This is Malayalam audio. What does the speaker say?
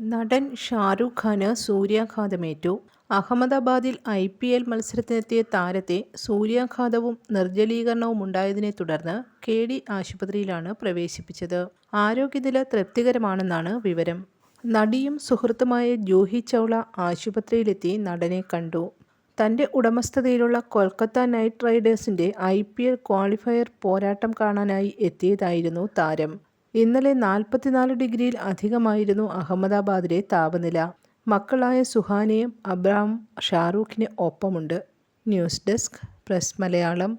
നടൻ ഷാരൂഖ് ഖാന് സൂര്യാഘാതമേറ്റു. അഹമ്മദാബാദിൽ ഐ പി എൽ മത്സരത്തിനെത്തിയ താരത്തെ സൂര്യാഘാതവും നിർജലീകരണവും ഉണ്ടായതിനെ തുടർന്ന് കെ ഡി ആശുപത്രിയിലാണ് പ്രവേശിപ്പിച്ചത്. ആരോഗ്യനില തൃപ്തികരമാണെന്നാണ് വിവരം. നടിയും സുഹൃത്തുമായ ജൂഹി ചൗള ആശുപത്രിയിലെത്തി നടനെ കണ്ടു. തന്റെ ഉടമസ്ഥതയിലുള്ള കൊൽക്കത്ത നൈറ്റ് റൈഡേഴ്സിന്റെ ഐ പി എൽ ക്വാളിഫയർ പോരാട്ടം കാണാനായി എത്തിയതായിരുന്നു താരം. ഇന്നലെ നാൽപ്പത്തിനാല് ഡിഗ്രിയിൽ അധികമായിരുന്നു അഹമ്മദാബാദിലെ താപനില. മക്കളായ സുഹാനയും അബ്രാം ഷാറൂഖിന് ഒപ്പമുണ്ട്. News desk press Malayalam.